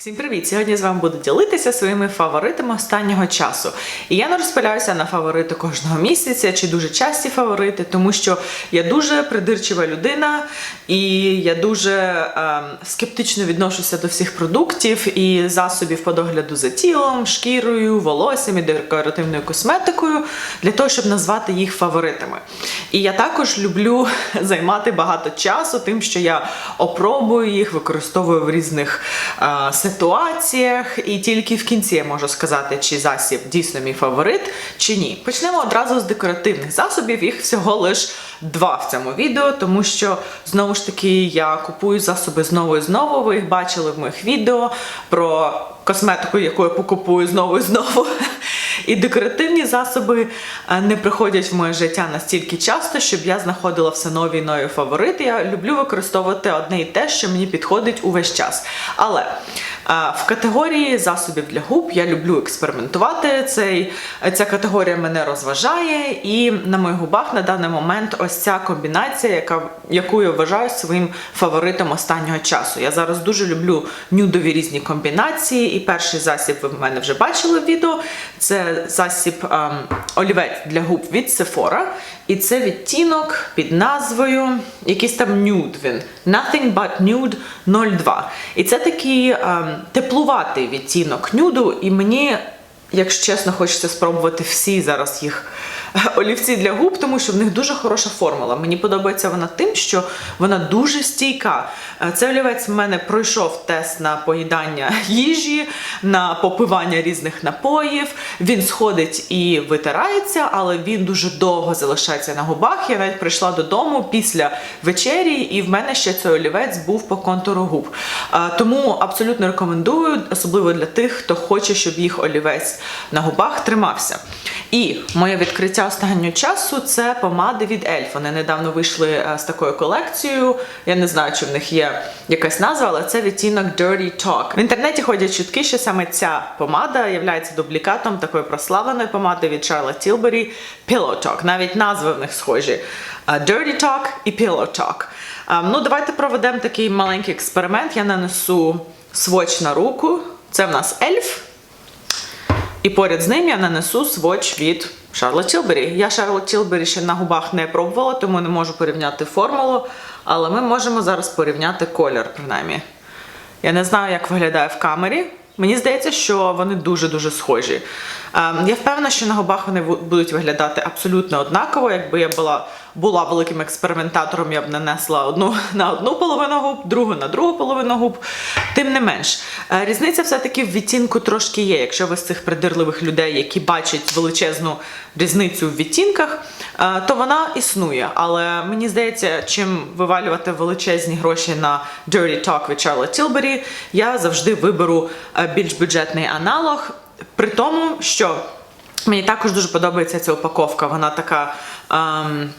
Всім привіт! Сьогодні з вами буду ділитися своїми фаворитами останнього часу. І я не розпиляюся на фаворити кожного місяця чи дуже часті фаворити, тому що я дуже придирчива людина і я дуже ем, скептично відношуся до всіх продуктів і засобів по догляду за тілом, шкірою, волоссям і декоративною косметикою для того, щоб назвати їх фаворитами. І я також люблю займати багато часу тим, що я опробую їх, використовую в різних е, ситуаціях, і тільки в кінці я можу сказати, чи засіб дійсно мій фаворит, чи ні. Почнемо одразу з декоративних засобів. Їх всього лиш два в цьому відео, тому що знову ж таки я купую засоби знову і знову. Ви їх бачили в моїх відео про косметику, яку я покупую знову і знову. І декоративні засоби е, не приходять в моє життя настільки часто, щоб я знаходила все нові і нові фаворити. Я люблю використовувати одне і те, що мені підходить увесь час. Але е, в категорії засобів для губ я люблю експериментувати. Цей, ця категорія мене розважає, і на моїх губах на даний момент ось ця комбінація, яка, яку я вважаю своїм фаворитом останнього часу. Я зараз дуже люблю нюдові різні комбінації, і перший засіб ви в мене вже бачили в відео. Це засіб ем, олівець для губ від Sephora. І це відтінок під назвою якийсь там nude він. Nothing but nude 02. І це такий ем, теплуватий відтінок нюду, і мені, якщо чесно, хочеться спробувати всі зараз їх олівці для губ, тому що в них дуже хороша формула. Мені подобається вона тим, що вона дуже стійка. Е, Цей олівець в мене пройшов тест на поїдання їжі, на попивання різних напоїв. Він сходить і витирається, але він дуже довго залишається на губах. Я навіть прийшла додому після вечері, і в мене ще цей олівець був по контуру губ. Е, Тому абсолютно рекомендую, особливо для тих, хто хоче, щоб їх олівець на губах тримався. І моє відкриття останнього часу це помади від Elf. Вони недавно вийшли е, з такою колекцією. Я не знаю, чи в них є якась назва, але це відтінок Dirty Talk. В інтернеті ходять чутки, що саме ця помада є дублікатом такої прославленої помади від Charlotte Tilbury Pillow Talk. Навіть назви в них схожі. Е, Dirty Talk і Pillow Talk. Е, Ну, давайте проведемо такий маленький експеримент. Я нанесу своч на руку. Це в нас Elf. І поряд з ним я нанесу сводч від Charlotte Тілбері. Я Charlotte Тілбері ще на губах не пробувала, тому не можу порівняти формулу, але ми можемо зараз порівняти колір, принаймні. Я не знаю, як виглядає в камері. Мені здається, що вони дуже-дуже схожі. Ем, Я впевнена, що на губах вони будуть виглядати абсолютно однаково. Якби я була, була великим експериментатором, я б нанесла одну на одну половину губ, другу на другу половину губ. Тим не менш, е, різниця все-таки в відтінку трошки є. Якщо ви з цих придирливих людей, які бачать величезну різницю в відтінках, е, то вона існує. Але мені здається, чим вивалювати величезні гроші на Dirty Talk від Charlotte Tilbury, я завжди виберу е, більш бюджетний аналог. При тому, що мені також дуже подобається ця упаковка. Вона така ем,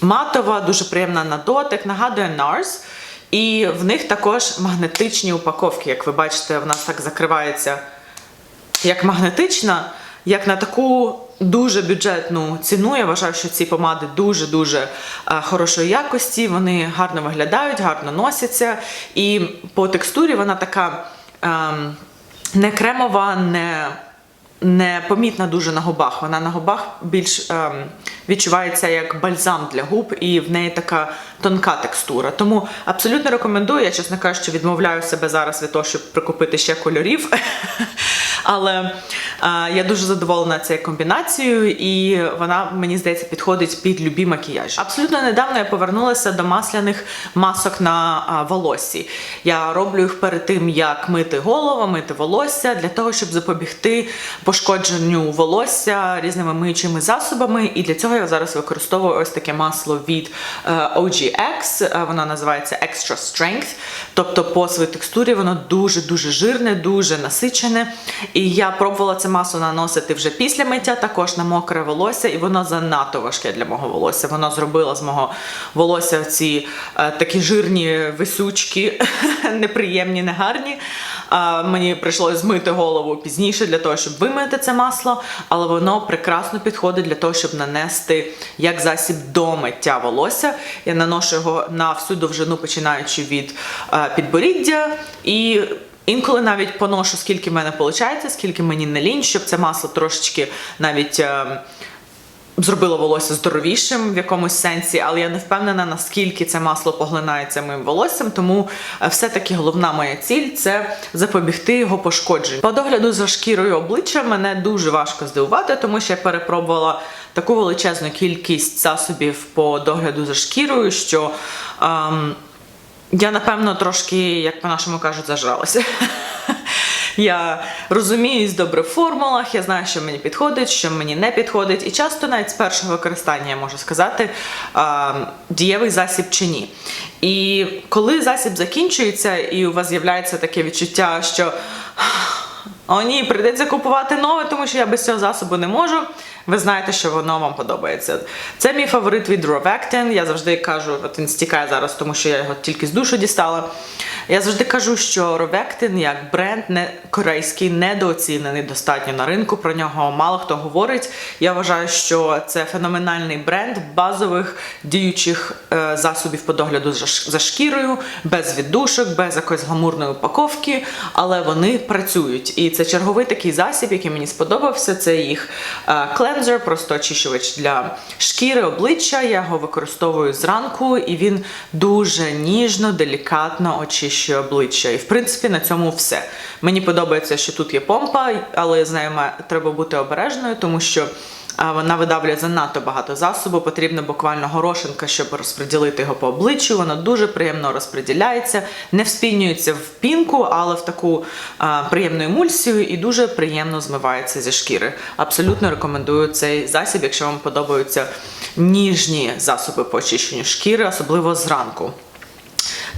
матова, дуже приємна на дотик, нагадує NARS. І в них також магнетичні упаковки. Як ви бачите, в нас так закривається як магнетична, як на таку дуже бюджетну ціну. Я вважаю, що ці помади дуже-дуже е, хорошої якості. Вони гарно виглядають, гарно носяться. І по текстурі вона така ем, не кремова, не, не помітна дуже на губах. Вона на губах більш ем, відчувається як бальзам для губ, і в неї така тонка текстура. Тому абсолютно рекомендую. Я, чесно кажучи, відмовляю себе зараз від того, щоб прикупити ще кольорів. Але я дуже задоволена цією комбінацією, і вона, мені здається, підходить під любі макіяжі. Абсолютно недавно я повернулася до масляних масок на а, волоссі. Я роблю їх перед тим, як мити голову, мити волосся, для того, щоб запобігти пошкодженню волосся різними миючими засобами. І для цього я зараз використовую ось таке масло від е, OGX. Е, Воно називається Extra Strength. Тобто по своїй текстурі воно дуже-дуже жирне, дуже насичене. І я пробувала це масло наносити вже після миття, також на мокре волосся, і воно занадто важке для мого волосся. Воно зробило з мого волосся ці е, такі жирні висючки, неприємні, негарні. А, мені прийшлося змити голову пізніше для того, щоб вимити це масло, але воно прекрасно підходить для того, щоб нанести як засіб до миття волосся. Я наношу його на всю довжину, починаючи від е, підборіддя і Інколи навіть поношу, скільки в мене виходить, скільки мені не лінь, щоб це масло трошечки навіть. е, Зробило волосся здоровішим в якомусь сенсі, але я не впевнена, наскільки це масло поглинається моїм волоссям. Тому е, все-таки головна моя ціль це запобігти його пошкодженню. По догляду за шкірою обличчя мене дуже важко здивувати, тому що я перепробувала таку величезну кількість засобів по догляду за шкірою, що ем, я напевно трошки, як по-нашому кажуть, зажралася. Я розуміюсь добре в формулах, я знаю, що мені підходить, що мені не підходить. І часто навіть з першого використання я можу сказати, дієвий засіб чи ні. І коли засіб закінчується, і у вас з'являється таке відчуття, що о, ні, прийдеться купувати нове, тому що я без цього засобу не можу. Ви знаєте, що воно вам подобається. Це мій фаворит від Rovectin. Я завжди кажу, от він стікає зараз, тому що я його тільки з душу дістала. Я завжди кажу, що Rovectin як бренд не корейський, недооцінений достатньо на ринку. Про нього мало хто говорить. Я вважаю, що це феноменальний бренд базових діючих е, засобів по догляду за шкірою, без віддушок, без якоїсь гламурної упаковки, але вони працюють. І це черговий такий засіб, який мені сподобався. Це їх е, клензер, просто очищувач для шкіри, обличчя. Я його використовую зранку, і він дуже ніжно, делікатно очищує обличчя. І в принципі на цьому все. Мені подобається, що тут є помпа, але з нею треба бути обережною, тому що. А, Вона видавлює занадто багато засобу, потрібна буквально горошинка, щоб розподілити його по обличчю. Воно дуже приємно розподіляється, не вспінюється в пінку, але в таку а, приємну емульсію і дуже приємно змивається зі шкіри. Абсолютно рекомендую цей засіб, якщо вам подобаються ніжні засоби по очищенню шкіри, особливо зранку.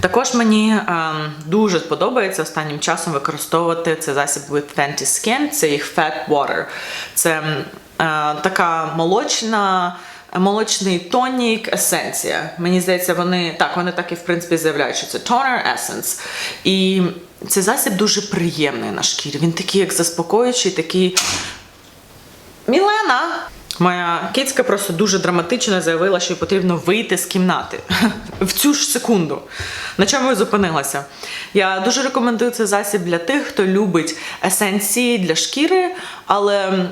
Також мені ем, дуже подобається останнім часом використовувати цей засіб with Fenty Skin, це їх Fat Water. Це така молочна. Молочний тонік, есенція. Мені здається, вони так, вони так і в принципі заявляють, що це toner essence. І цей засіб дуже приємний на шкірі. Він такий, як заспокоюючий, такий Мілена! Моя кицька просто дуже драматично заявила, що їй потрібно вийти з кімнати в цю ж секунду. На чому я зупинилася? Я дуже рекомендую цей засіб для тих, хто любить есенції для шкіри, але е,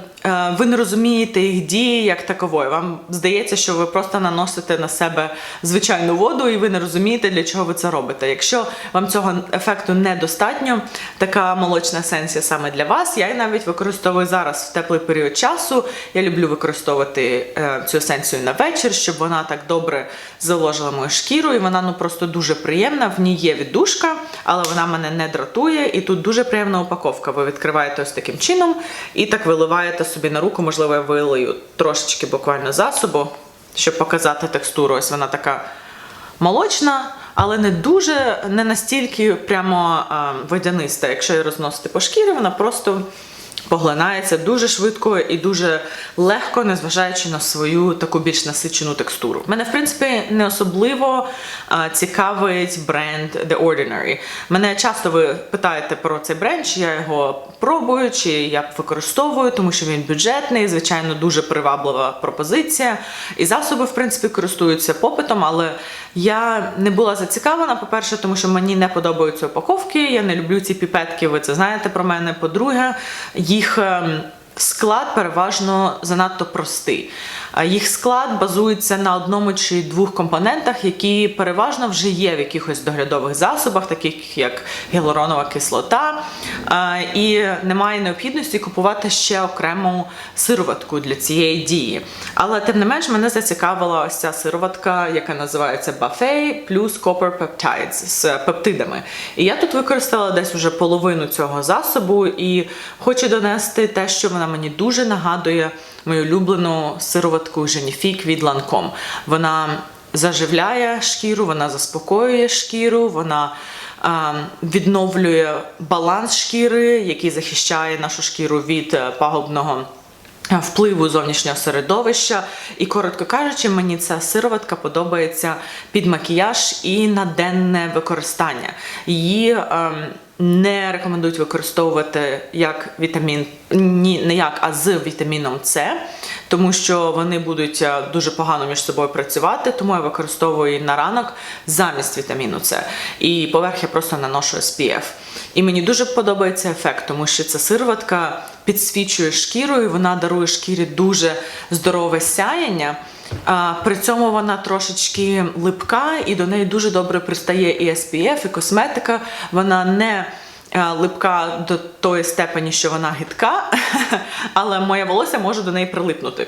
ви не розумієте їх дії як такової. Вам здається, що ви просто наносите на себе звичайну воду, і ви не розумієте, для чого ви це робите. Якщо вам цього ефекту недостатньо, така молочна есенція саме для вас. Я її навіть використовую зараз в теплий період часу. Я люблю використовувати е, цю есенцію на вечір, щоб вона так добре заложила мою шкіру, і вона ну просто дуже приємна. В ній є віддушка, але вона мене не дратує. І тут дуже приємна упаковка. Ви відкриваєте ось таким чином і так виливаєте собі на руку. Можливо, я вилию трошечки буквально засобу, щоб показати текстуру. Ось вона така молочна, але не дуже, не настільки прямо водяниста. Якщо її розносити по шкірі, вона просто поглинається дуже швидко і дуже легко, незважаючи на свою таку більш насичену текстуру. Мене, в принципі, не особливо цікавить бренд The Ordinary. Мене часто ви питаєте про цей бренд, чи я його пробую, чи я використовую, тому що він бюджетний, звичайно, дуже приваблива пропозиція. І засоби, в принципі, користуються попитом, але я не була зацікавлена, по-перше, тому що мені не подобаються упаковки, я не люблю ці піпетки, ви це знаєте про мене. По-друге, їх. Склад переважно занадто простий. Їх склад базується на одному чи двох компонентах, які переважно вже є в якихось доглядових засобах, таких як гіалуронова кислота, і немає необхідності купувати ще окрему сироватку для цієї дії. Але тим не менш мене зацікавила ось ця сироватка, яка називається Buffet плюс Copper Peptides з пептидами. І я тут використала десь уже половину цього засобу і хочу донести те, що вона мені дуже нагадує мою улюблену сироватку Женіфік від Ланком. Вона заживляє шкіру, вона заспокоює шкіру, вона відновлює баланс шкіри, який захищає нашу шкіру від е, пагубного впливу зовнішнього середовища. І, коротко кажучи, мені ця сироватка подобається під макіяж і на денне використання. Її ем, не рекомендують використовувати як вітамін, ні, не як, а з вітаміном С, тому що вони будуть е, дуже погано між собою працювати, тому я використовую її на ранок замість вітаміну С. І поверх я просто наношу SPF. І мені дуже подобається ефект, тому що ця сироватка підсвічує шкіру, і вона дарує шкірі дуже здорове сяєння. При цьому вона трошечки липка, і до неї дуже добре пристає і SPF, і косметика. Вона не е, липка до тої степені, що вона гидка, але моє волосся може до неї прилипнути.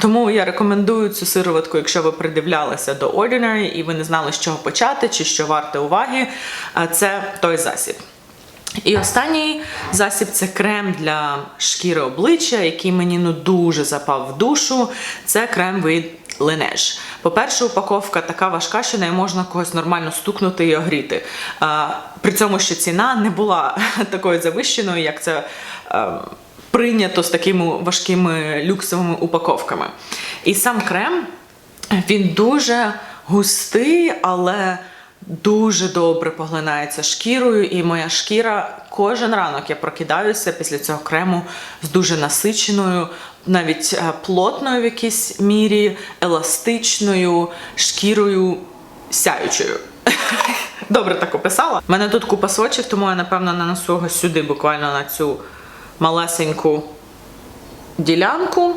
Тому я рекомендую цю сироватку, якщо ви придивлялися до Ordinary і ви не знали, з чого почати чи що варте уваги. Це той засіб. І останній засіб це крем для шкіри обличчя, який мені ну дуже запав в душу. Це крем від Laneige. По-перше, упаковка така важка, що нею можна когось нормально стукнути і огріти. При цьому, що ціна не була такою завищеною, як це. Прийнято з такими важкими люксовими упаковками. І сам крем він дуже густий, але дуже добре поглинається шкірою, і моя шкіра кожен ранок я прокидаюся після цього крему з дуже насиченою, навіть е, плотною в якійсь мірі, еластичною шкірою сяючою. Добре так описала. У мене тут купа свочів, тому я напевно нанесу його сюди, буквально на цю малесеньку ділянку.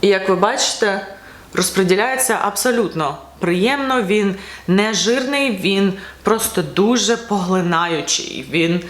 І як ви бачите, розподіляється абсолютно приємно. Він не жирний, він просто дуже поглинаючий. Він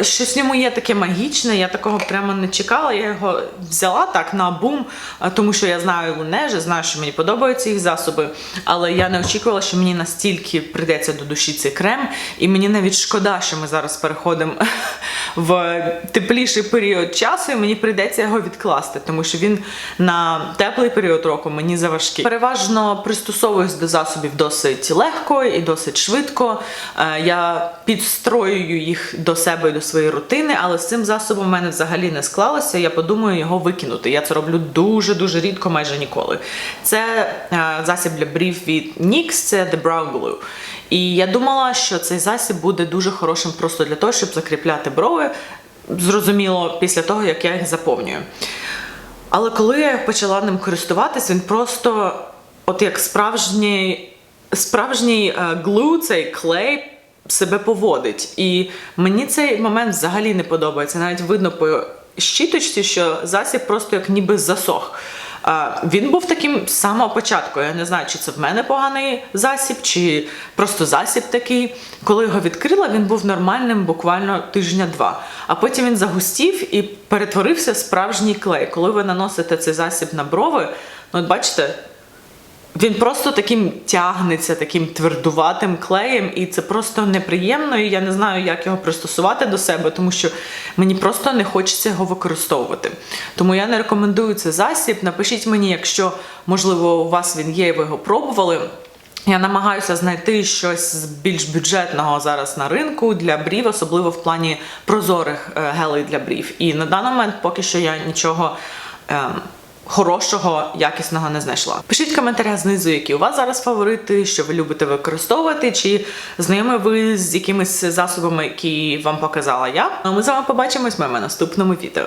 щось в ньому є таке магічне, я такого прямо не чекала. Я його взяла так на бум, е, тому що я знаю Лунежі, знаю, що мені подобаються їх засоби, але я не очікувала, що мені настільки прийдеться до душі цей крем, і мені навіть шкода, що ми зараз переходимо в тепліший період часу, і мені прийдеться його відкласти, тому що він на теплий період року мені заважкий. Переважно пристосовуюсь до засобів досить легко і досить швидко. Е, Я підстроюю їх до себе і до своєї рутини, але з цим засобом в мене взагалі не склалося. Я подумаю його викинути. Я це роблю дуже дуже рідко, майже ніколи. Це е, засіб для брів від NYX, це The Brow Glue. І я думала, що цей засіб буде дуже хорошим просто для того, щоб закріпляти брови. Зрозуміло, після того, як я їх заповнюю. Але коли я почала ним користуватись, він просто, от як справжній, справжній е, глу, цей клей себе поводить. І мені цей момент взагалі не подобається. Навіть видно по щіточці, що засіб просто як ніби засох. Він був таким з самого початку. Я не знаю, чи це в мене поганий засіб, чи просто засіб такий. Коли його відкрила, він був нормальним буквально тижня-два. А потім він загустів і перетворився в справжній клей. Коли ви наносите цей засіб на брови, ну от бачите, він просто таким тягнеться, таким твердуватим клеєм, і це просто неприємно. І я не знаю, як його пристосувати до себе, тому що мені просто не хочеться його використовувати. Тому я не рекомендую цей засіб. Напишіть мені, якщо можливо у вас він є, і ви його пробували. Я намагаюся знайти щось з більш бюджетного зараз на ринку для брів, особливо в плані прозорих е, гелей для брів. І на даний момент поки що я нічого. ем, Хорошого, якісного не знайшла. Пишіть в коментарях знизу, які у вас зараз фаворити, що ви любите використовувати, чи знайомі ви з якимись засобами, які вам показала я. А ми з вами побачимось в моєму наступному відео.